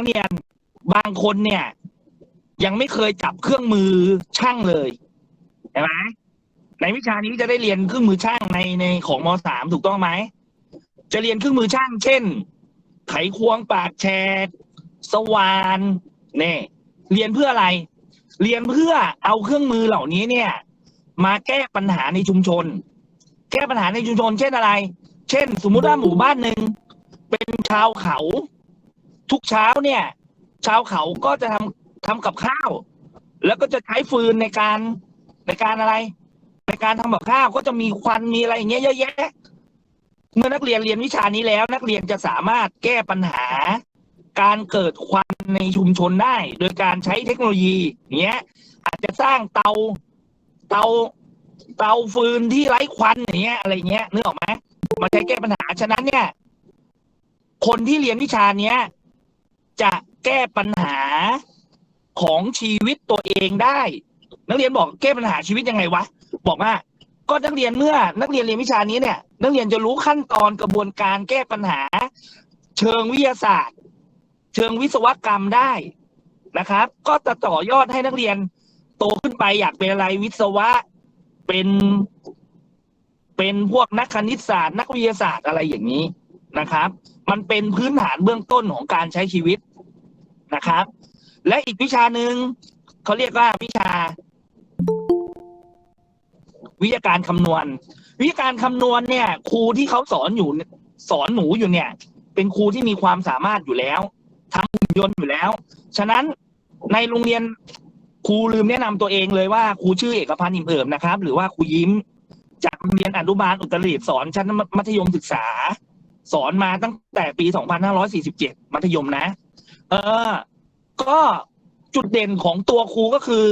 นักเรียนบางคนเนี่ย ยังไม่เคยจับเครื่องมือช่างเลยใช่ไหมในวิชานี้จะได้เรียนเครื่องมือช่างในในของมสามถูกต้องไหมจะเรียนเครื่องมือช่าง เช่น ไขควงปากแฉกสว่านเนี่ยเรียนเพื่ออะไร เรียนเพื่อเอาเครื่องมือเหล่านี้เนี่ย มาแก้ปัญหาในชุมชน แก้ปัญหาในชุมชน เช่นอะไร เช่น สมมุติว่าหมู่บ้านหนึ่งเป็นชาวเขา ทุกเช้าเนี่ย ชาวเขาก็จะทำทำกับข้าว แล้วก็จะใช้ฟืนในการในการอะไร ในการทำกับข้าวก็จะมีควันมีอะไรอย่างเงี้ยเยอะแยะเมื่อนักเรียนเรียนวิชานี้แล้ว นักเรียนจะสามารถแก้ปัญหา การเกิดควันในชุมชนได้ โดยการใช้เทคโนโลยีเงี้ย อาจจะสร้างเตาเตาเตาฟืนที่ไร้ควันอย่างเงี้ย อะไรเงี้ยนึกออกไหมมาใช้แก้ปัญหาฉะนั้นเนี่ย คนที่เรียนวิชาเนี้ย จะแก้ปัญหาของชีวิตตัวเองได้ นักเรียนบอกแก้ปัญหาชีวิตยังไงวะ บอกว่า ก็นักเรียนเมื่อ นักเรียนเรียนวิชานี้เนี่ย นักเรียนจะรู้ขั้นตอนกระบวนการแก้ปัญหา เชิงวิทยาศาสตร์ เชิงวิศวกรรมได้นะครับ ก็จะต่อยอดให้นักเรียนโตขึ้นไปอยากเป็นอะไรวิศวะเป็นเป็นพวกนักคณิตศาสตร์ นักวิทยาศาสตร์อะไรอย่างนี้นะครับ มันเป็นพื้นฐานเบื้องต้นของการใช้ชีวิต นะครับ และอีกวิชาหนึ่งเขาเรียกว่าวิชา วิทยาการคำนวณ วิทยาการคำนวณเนี่ย ครูที่เขาสอนอยู่สอนหนูอยู่เนี่ย เป็นครูที่มีความสามารถอยู่แล้วทำหุ่นยนต์อยู่แล้ว ฉะนั้นในโรงเรียนครูลืมแนะนำตัวเองเลยว่าครูชื่อเอกพันธ์อิ่มเอิบนะครับ หรือว่าครูยิ้ม จากโรงเรียนอนุบาลอุตรดิตสอนชั้นมัธยมศึกษา สอนมาตั้งแต่ปี 2547 มัธยมนะ เออ ก็จุดเด่นของตัวครูก็คือ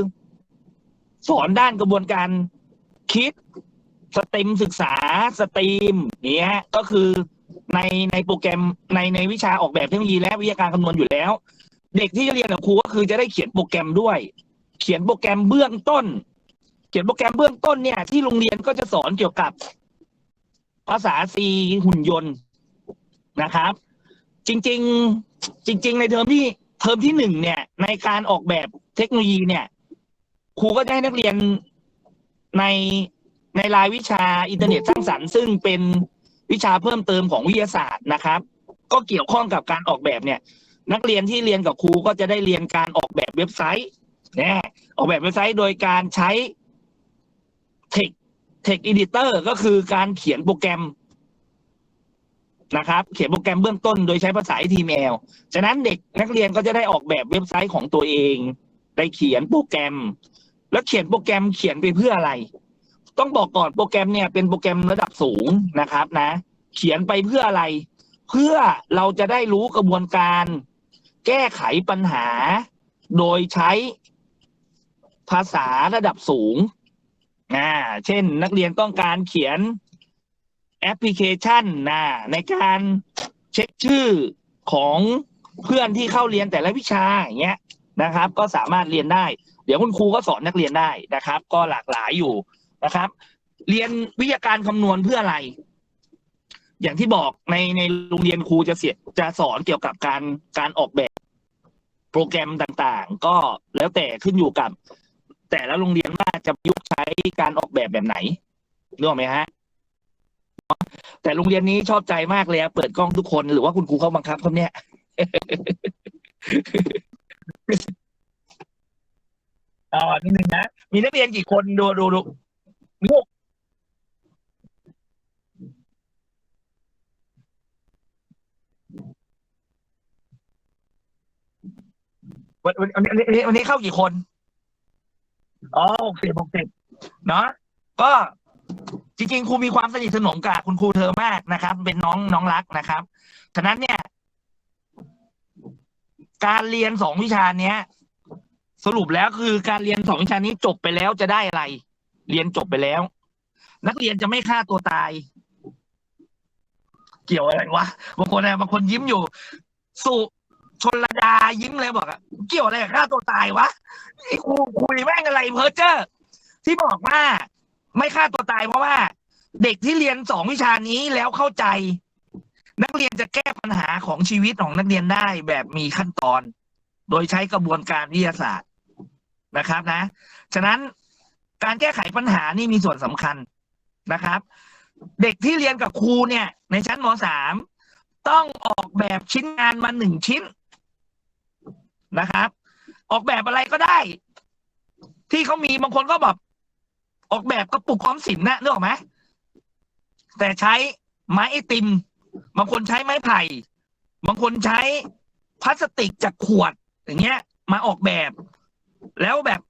สอนด้านกระบวนการคิดสตรีมศึกษาสตรีมเนี้ย ก็คือในในโปรแกรมในในวิชาออกแบบเทคโนโลยีและวิทยาการคำนวณอยู่แล้ว เด็กที่จะเรียนกับครูก็คือจะได้เขียนโปรแกรมด้วย เขียนโปรแกรมเบื้องต้น เขียนโปรแกรมเบื้องต้นเนี่ย ที่โรงเรียนก็จะสอนเกี่ยวกับ ภาษา C หุ่นยนต์นะครับ จริง ๆ จริง ๆ ในเทอมที่เทอมที่หนึ่งเนี่ย ในการออกแบบเทคโนโลยีเนี่ย ครูก็จะให้นักเรียนในในรายวิชาอินเทอร์เน็ตสร้างสรรค์ซึ่งเป็นวิชาเพิ่มเติมของวิทยาศาสตร์นะครับ ก็เกี่ยวข้องกับการออกแบบเนี่ย นักเรียนที่เรียนกับครูก็จะได้เรียนการออกแบบเว็บไซต์นะออกแบบเว็บไซต์โดยการใช้เทคเทคอิดิเตอร์ก็คือการเขียนโปรแกรม นะครับ เขียนโปรแกรมเบื้องต้นโดยใช้ภาษา HTML ฉะนั้นเด็กนักเรียนก็จะได้ออกแบบเว็บไซต์ของตัวเองได้เขียนโปรแกรม แล้วเขียนโปรแกรมเขียนไปเพื่ออะไร ต้องบอกก่อนโปรแกรมเนี่ยเป็นโปรแกรมระดับสูงนะครับนะ เขียนไปเพื่ออะไร เพื่อเราจะได้รู้กระบวนการ แก้ไขปัญหา โดยใช้ภาษาระดับสูงอ่าเช่นนักเรียนต้องการเขียน แอปพลิเคชันนะในการเช็คชื่อของเพื่อนที่เข้าเรียนแต่ละวิชาอย่างเงี้ยนะครับ ก็สามารถเรียนได้ เดี๋ยวคุณครูก็สอนนักเรียนได้นะครับ ก็หลากหลายอยู่นะครับ เรียนวิทยาการคำนวณเพื่ออะไร อย่างที่บอกในในโรงเรียนครูจะเสียจะสอนเกี่ยวกับการการออกแบบโปรแกรมต่างๆ ก็แล้วแต่ขึ้นอยู่กับ แต่ละโรงเรียนว่าจะประยุกต์ใช้การออกแบบแบบไหนนึกออกไหมฮะ แต่โรงเรียนนี้ชอบใจมากเลยอะเปิดกล้องทุกคนหรือว่าคุณครูเขาบังคับครับเนี่ยอ๋อนิดนึงนะ มีนักเรียนกี่คนดูดูดูมีหกวันวันวันนี้วันนี้วันนี้เข้ากี่คน อ๋อหกสิบหกสิบเนาะก็ จริงๆครูมีความสนิทสนมกับคุณครูเธอมากนะครับ เป็นน้องน้องรักนะครับฉะนั้นเนี่ย การเรียนสองวิชาเนี้ย สรุปแล้วคือการเรียนสองวิชานี้จบไปแล้วจะได้อะไร เรียนจบไปแล้ว นักเรียนจะไม่ฆ่าตัวตาย เกี่ยวอะไรวะบางคนนะบางคนยิ้มอยู่ สุชนระดายิ้มเลยบอกอะเกี่ยวอะไรกับฆ่าตัวตายวะไอ้ครูคุยแม่งอะไรเพอเจอร์ที่บอกว่า ไม่ฆ่าตัวตายเพราะว่า เด็กที่เรียนสองวิชานี้แล้วเข้าใจ นักเรียนจะแก้ปัญหาของชีวิตของนักเรียนได้แบบมีขั้นตอน โดยใช้กระบวนการวิทยาศาสตร์นะครับนะ ฉะนั้นการแก้ไขปัญหานี่มีส่วนสำคัญนะครับ เด็กที่เรียนกับครูเนี่ย ในชั้นมสามต้องออกแบบชิ้นงานมาหนึ่งชิ้นนะครับ ออกแบบอะไรก็ได้ ที่เขามีบางคนก็แบบ ออกแบบกระปุกออมสินนะนึกออกไหมแต่ใช้ไม้ไอติม บางคนใช้ไม้ไผ่ บางคนใช้พลาสติกจากขวด อย่างเงี้ย มาออกแบบ แล้วแบบ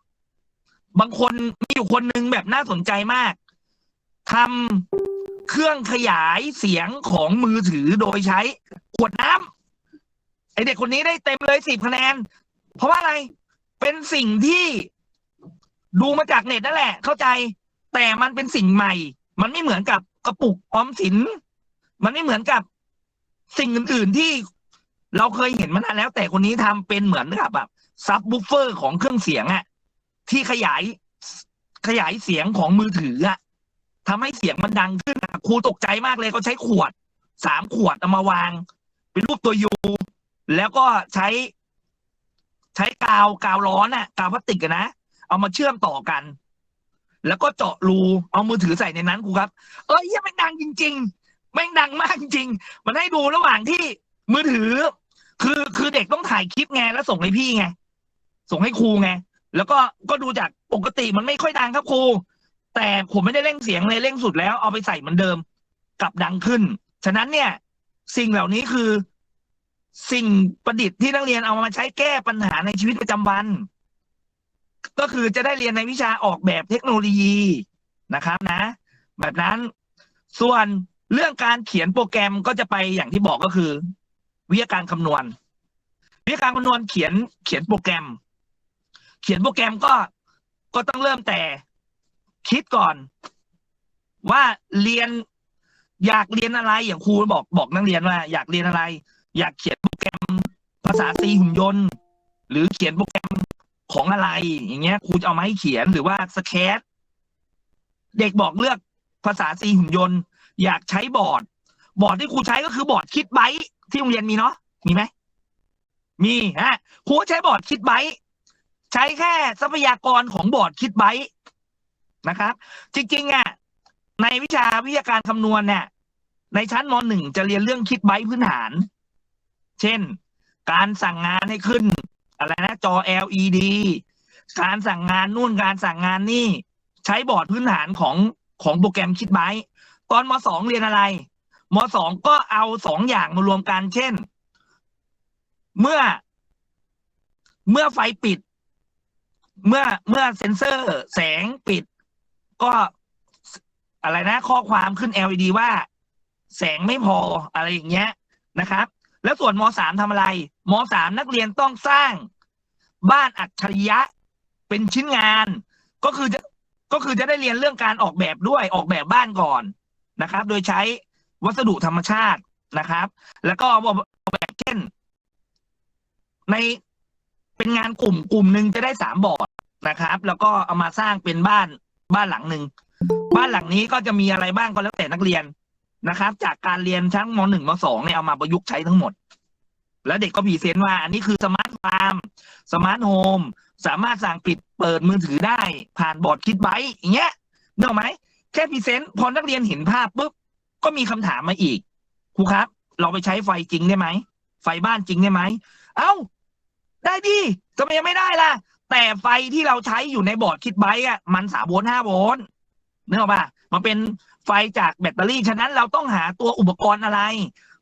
บางคนมีอยู่คนหนึ่งแบบน่าสนใจมากทำเครื่องขยายเสียงของมือถือโดยใช้ขวดน้ำไอเด็กคนนี้ได้เต็มเลยสิบคะแนน เพราะว่าอะไร เป็นสิ่งที่ ดูมาจากเน็ตนั่นแหละ เข้าใจ แต่มันเป็นสิ่งใหม่ มันไม่เหมือนกับกระปุกออมสิน มันไม่เหมือนกับสิ่งอื่น ๆที่เราเคยเห็นมานานแล้ว แต่คนนี้ทำเป็นเหมือนกับแบบซับบูฟเฟอร์ของเครื่องเสียงอะที่ขยายขยายเสียงของมือถืออะทำให้เสียงมันดังขึ้นอะครูตกใจมากเลยเขาใช้ขวดสามขวดเอามาวาง เป็นรูปตัวยูแล้วก็ใช้ ใช้กาวกาวร้อนอะกาวพลาสติกนะ เอามาเชื่อมต่อกัน แล้วก็เจาะรูเอามือถือใส่ในนั้นครูครับ เอ้ยแม่งดังจริง ๆ แม่งดังมากจริง มันให้ดูระหว่างที่มือถือ คือคือเด็กต้องถ่ายคลิปไงแล้วส่งให้พี่ไงส่งให้ครูไงแล้วก็ก็ดูจากปกติมันไม่ค่อยดังครับครูแต่ผมไม่ได้เร่งเสียงเลยเร่งสุดแล้วเอาไปใส่เหมือนเดิม กลับดังขึ้น ฉะนั้นเนี่ย สิ่งเหล่านี้คือ สิ่งประดิษฐ์ที่นักเรียนเอามาใช้แก้ปัญหาในชีวิตประจำวัน ก็คือจะได้เรียนในวิชาออกแบบเทคโนโลยีนะครับนะ แบบนั้นส่วนเรื่องการเขียนโปรแกรมก็จะไปอย่างที่บอกก็คือ วิทยาการคำนวณ วิทยาการคำนวณเขียนเขียนโปรแกรม เขียนโปรแกรมก็ก็ต้องเริ่มแต่คิดก่อน ว่าเรียนอยากเรียนอะไรอย่างครูบอกบอกนักเรียนว่า อยากเรียนอะไร อยากเขียนโปรแกรมภาษาซีหุ่นยนต์ หรือเขียนโปรแกรม ของอะไรอย่างเงี้ยครูจะเอามาให้เขียนหรือว่าสแคตเด็กบอกเลือกภาษาซีหุ่นยนต์ อยากใช้บอร์ด บอร์ดที่ครูใช้ก็คือบอร์ดคิดไบต์ที่โรงเรียนมีเนาะมีไหมมีฮะครูใช้บอร์ดคิดไบต์ใช้แค่ทรัพยากรของบอร์ดคิดไบต์นะครับ จริงๆอะในวิชาวิทยาการคำนวณเนี่ยในชั้นมหนึ่งจะเรียนเรื่องคิดไบต์พื้นฐาน เช่น การสั่งงานให้ขึ้น อะไรนะจอ LED การสั่งงานนู่นการสั่งงานนี่ ใช้บอร์ดพื้นฐานของของโปรแกรมคิดไบต์ตอนมสองเรียนอะไรมสองก็เอาสองอย่างมารวมกันเช่น เมื่อ เมื่อไฟปิด เมื่อเมื่อเซ็นเซอร์แสงปิด ก็อะไรนะ ข้อความขึ้น LED ว่า แสงไม่พออะไรอย่างเงี้ยนะครับ แล้วส่วนมสามทำอะไรมสามนักเรียนต้องสร้างบ้านอัจฉริยะเป็นชิ้นงาน ก็คือจะก็คือจะได้เรียนเรื่องการออกแบบด้วยออกแบบบ้านก่อนนะครับ โดยใช้วัสดุธรรมชาตินะครับ แล้วก็ออกแบบเช่น ในเป็นงานกลุ่มกลุ่มหนึ่งจะได้สามบอร์ดนะครับ แล้วก็เอามาสร้างเป็นบ้านบ้านหลังหนึ่งบ้านหลังนี้ก็จะมีอะไรบ้างก็แล้วแต่นักเรียน นะครับ จากการเรียนชั้นมหนึ่งมสองเนี่ยเอามาประยุกต์ใช้ทั้งหมด แล้วเด็กก็พรีเซนต์ว่า อันนี้คือสมาร์ทฟาร์มสมาร์ทโฮมสามารถสั่งปิดเปิดมือถือได้ผ่านบอร์ดคิดไบต์อย่างเงี้ยเนอะไหมแค่พรีเซนต์พอนักเรียนเห็นภาพปุ๊บก็มีคำถามมาอีกครูครับ เราไปใช้ไฟจริงได้ไหมไฟบ้านจริงได้ไหมเอ้า ได้ดิทำไมยังไม่ได้ล่ะ แต่ไฟที่เราใช้อยู่ในบอร์ดคิดไบต์อะมันสามโวลต์ห้าโวลต์นึกออกปะมันเป็น ไฟจากแบตเตอรี่ ฉะนั้นเราต้องหาตัวอุปกรณ์อะไร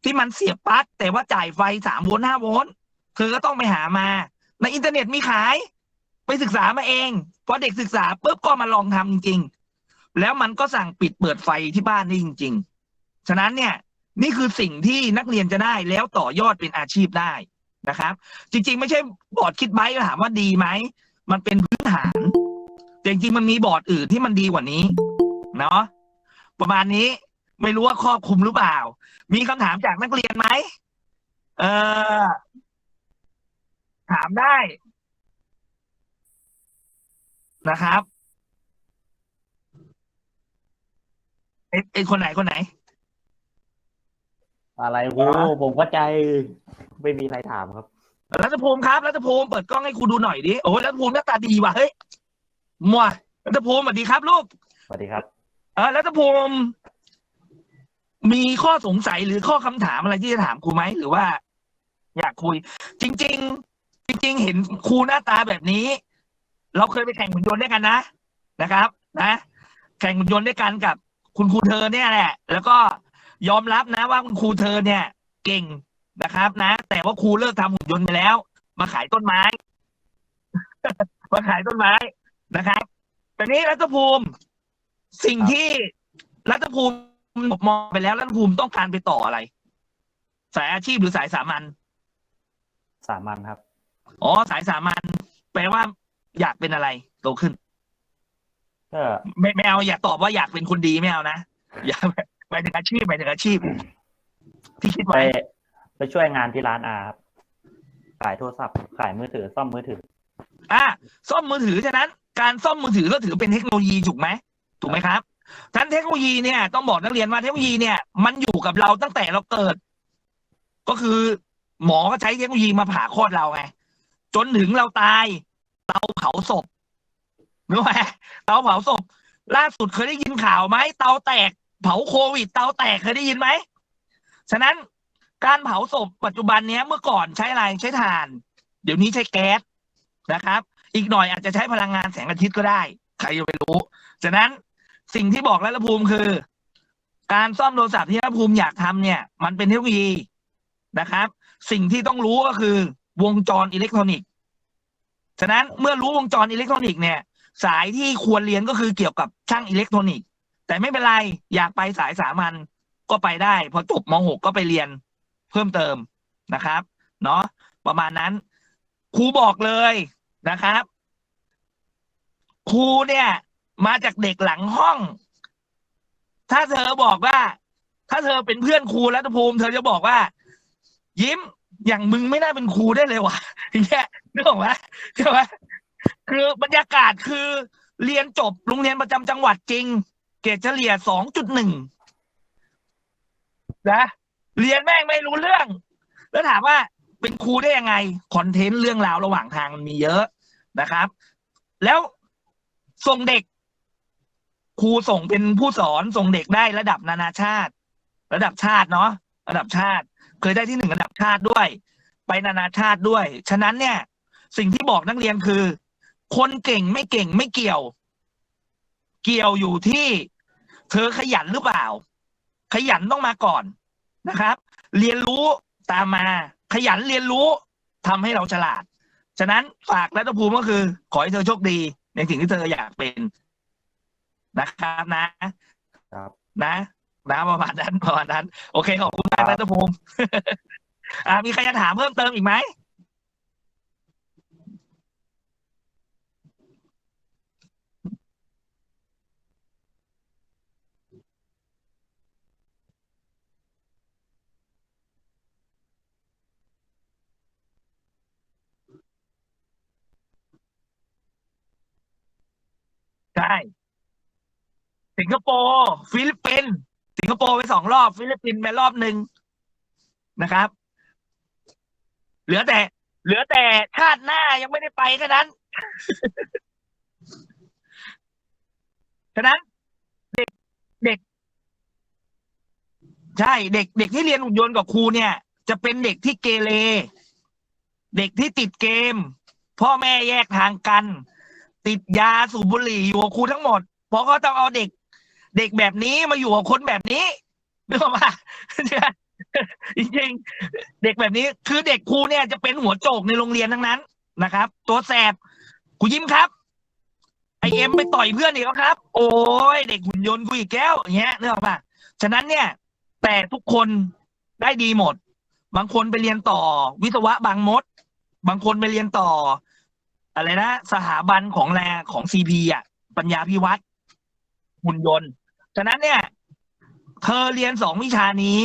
ที่มันเสียบปลั๊กแต่ว่าจ่ายไฟสามโวลต์ห้าโวลต์เธอก็ต้องไปหามา ในอินเทอร์เน็ตมีขาย ไปศึกษามาเองพอเด็กศึกษาปุ๊บก็มาลองทำจริงๆแล้วมันก็สั่งปิดเปิดไฟที่บ้านได้จริง ๆ ฉะนั้นเนี่ยนี่คือสิ่งที่นักเรียนจะได้แล้วต่อยอดเป็นอาชีพได้นะครับ จริง ๆ ไม่ใช่บอร์ดคิดไบต์ถามว่าดีไหมมันเป็นพื้นฐานแต่จริงๆมันมีบอร์ดอื่นที่มันดีกว่านี้ เนาะ ประมาณนี้ ไม่รู้ว่าครอบคลุมหรือเปล่า มีคำถามจากนักเรียนไหมเออถามได้นะครับไอ้ไอ้คนไหนคนไหน อะไรครูผมเข้าใจ ไม่มีอะไรถามครับ รัฐภูมิครับรัฐภูมิเปิดกล้องให้ครูดูหน่อยดิโอ้ยรัฐภูมิหน้าตาดีว่ะเฮ้ยมัวรัฐภูมิสวัสดีครับลูกสวัสดีครับ เออรัฐภูมิมีข้อสงสัยหรือข้อคำถามอะไรที่จะถามครูไหมหรือว่า อยากคุย จริง ๆ จริง ๆ เห็นครูหน้าตาแบบนี้ เราเคยไปแข่งหุ่นยนต์ด้วยกันนะนะครับ นะ แข่งหุ่นยนต์ด้วยกันกับ คุณครูเธอเนี่ยแหละ แล้วก็ยอมรับนะว่าคุณครูเธอเนี่ย เก่งนะครับ นะ แต่ว่าครูเลิกทำหุ่นยนต์ไปแล้ว มาขายต้นไม้มาขายต้นไม้นะครับแต่นี้รัฐภูมิ สิ่งครับที่รัฐภูมิมองไปแล้วรัฐภูมิต้องการไปต่ออะไร สายอาชีพหรือสายสามัญสามัญครับ อ๋อสายสามัญแปลว่า อยากเป็นอะไรโตขึ้นก็ไม่ไม่เอาอย่าตอบว่าอยากเป็นคนดีไม่เอานะอย่าไปถึงอาชีพไปถึงอาชีพ ที่คิดไปไว้ไปช่วยงานที่ร้านอาครับขายโทรศัพท์ขายมือถือซ่อมมือถือ อะซ่อมมือถือฉะนั้น การซ่อมมือถือก็ถือเป็นเทคโนโลยีถูกไหม ถูกไหมครับฉะนั้นเทคโนโลยีเนี่ยต้องบอกนักเรียนว่าเทคโนโลยีเนี่ยมันอยู่กับเราตั้งแต่เราเกิด ก็คือหมอก็ใช้เทคโนโลยีมาผ่าคลอดเราไงจนถึงเราตายเตาเผาศพรู้ไหมเตาเผาศพ ล่าสุดเคยได้ยินข่าวไหมเตาแตกเผาโควิด เตาแตกเคยได้ยินไหมฉะนั้นการเผาศพปัจจุบันเนี้ยเมื่อก่อนใช้อะไรใช้ถ่าน เดี๋ยวนี้ใช้แก๊สนะครับ อีกหน่อยอาจจะใช้พลังงานแสงอาทิตย์ก็ได้ ใครจะไปรู้ ฉะนั้น สิ่งที่บอกแล้วละภูมิคือ การซ่อมโทรศัพท์ที่ละภูมิอยากทำเนี่ย มันเป็นเทคโนโลยีนะครับ สิ่งที่ต้องรู้ก็คือ วงจรอิเล็กทรอนิกส์ฉะนั้นเมื่อรู้วงจรอิเล็กทรอนิกส์เนี่ย สายที่ควรเรียนก็คือเกี่ยวกับช่างอิเล็กทรอนิกส์แต่ไม่เป็นไรอยากไปสายสามัญก็ไปได้ พอจบม .6 ก็ไปเรียนเพิ่มเติมนะครับ เนาะประมาณนั้นครูบอกเลยนะครับครูเนี่ย มาจากเด็กหลังห้อง ถ้าเธอบอกว่า ถ้าเธอเป็นเพื่อนครูรัตภูมิ เธอจะบอกว่า ยิ้มอย่างมึงไม่น่าเป็นครูได้เลยว่ะอย่างเงี้ยนึกออกไหมใช่ไหมคือบรรยากาศคือเรียนจบโรงเรียนประจำจังหวัดจริง เกรดเฉลี่ยสองจุดหนึ่งนะเรียนแม่งไม่รู้เรื่อง แล้วถามว่าเป็นครูได้ยังไงคอนเทนต์เรื่องราวระหว่างทางมันมีเยอะนะครับ แล้วส่งเด็ก ครูส่งเป็นผู้สอนส่งเด็กได้ระดับนานาชาติ ระดับชาติเนาะระดับชาติ เคยได้ที่หนึ่งระดับชาติด้วย ไปนานาชาติด้วย ฉะนั้นเนี่ย สิ่งที่บอกนักเรียนคือ คนเก่งไม่เก่งไม่เกี่ยว เกี่ยวอยู่ที่เธอขยันหรือเปล่า ขยันต้องมาก่อนนะครับ เรียนรู้ตามมา ขยันเรียนรู้ทำให้เราฉลาด ฉะนั้นฝากรัฐภูมิก็คือ ขอให้เธอโชคดีในสิ่งที่เธออยากเป็น นะครับนะครับนะนะประมาณนั้นประมาณนั้น โอเคขอบคุณมากครับรัฐภูมิอ่ามีใครจะถามเพิ่มเติมอีกไหมใช่ สิงคโปร์ฟิลิปปินส์สิงคโปร์ไปสองรอบ ฟิลิปปินส์ไปรอบหนึ่งนะครับ เหลือแต่ เหลือแต่ชาติหน้ายังไม่ได้ไปแค่นั้นฉะนั้น เด็กเด็ก ใช่ เด็ก เด็กที่เรียนหุ่นยนต์กับครูเนี่ย จะเป็นเด็กที่เกเรเด็กที่ติดเกม พ่อแม่แยกทางกัน ติดยาสูบบุหรี่อยู่กับครูทั้งหมดเพราะเขาต้องเอาเด็ก เด็กแบบนี้มาอยู่กับคนแบบนี้นึกออกปะจริงๆเด็กแบบนี้คือเด็กครูเนี่ยจะเป็นหัวโจกในโรงเรียนทั้งนั้นนะครับ ตัวแสบครูยิ้มครับไอเอ็มไปต่อยเพื่อนอีกแล้วครับ โอ้ยเด็กหุ่นยนต์กูอีกแก้วอย่างเงี้ยนึกออกปะฉะนั้นเนี่ย แต่ทุกคนได้ดีหมด บางคนไปเรียนต่อ วิศวะบางมด บางคนไปเรียนต่อ อะไรนะสถาบันของแรของซีพีอะ ปัญญาพิวัตรหุ่นยนต์ ฉะนั้นเนี่ย เธอเรียนสองวิชานี้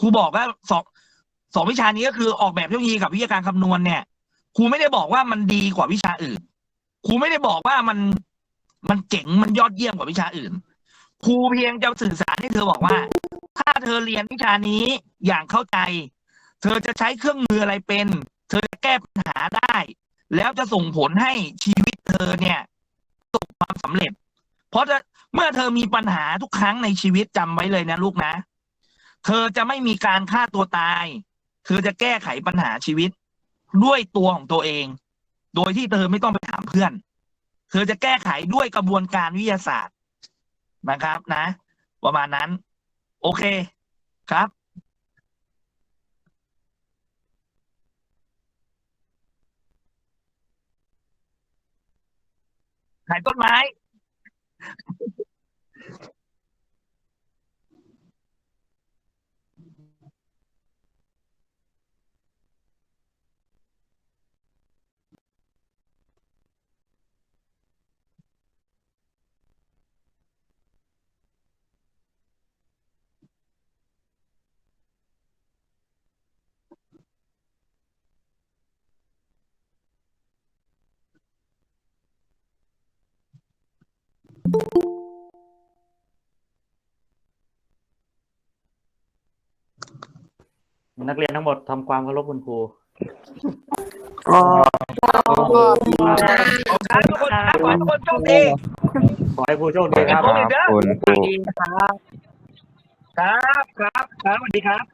ครูบอกว่าสองสองวิชานี้ก็คือออกแบบเทคโนโลยีกับวิทยาการคำนวณเนี่ยครูไม่ได้บอกว่ามันดีกว่าวิชาอื่นครูไม่ได้บอกว่ามันมันเจ๋งมันยอดเยี่ยมกว่าวิชาอื่นครูเพียงจะสื่อสารให้เธอบอกว่า ถ้าเธอเรียนวิชานี้อย่างเข้าใจ เธอจะใช้เครื่องมืออะไรเป็น เธอจะแก้ปัญหาได้ แล้วจะส่งผลให้ชีวิตเธอเนี่ยประสบความสำเร็จ เพราะจะ เมื่อเธอมีปัญหาทุกครั้งในชีวิตจำไว้เลยนะลูกนะ เธอจะไม่มีการฆ่าตัวตาย เธอจะแก้ไขปัญหาชีวิต ด้วยตัวของตัวเอง โดยที่เธอไม่ต้องไปถามเพื่อน เธอจะแก้ไขด้วยกระบวนการวิทยาศาสตร์นะครับนะ ประมาณนั้น โอเคครับขายต้นไม้ นักเรียนทั้งหมดทำความเคารพคุณครูครับทุกคนครับขอให้ทุกคนโชคดีขอให้ครูโชคดีครับโชคดีเด้อคุณครู ครับ ครับ ครับสวัสดีครับ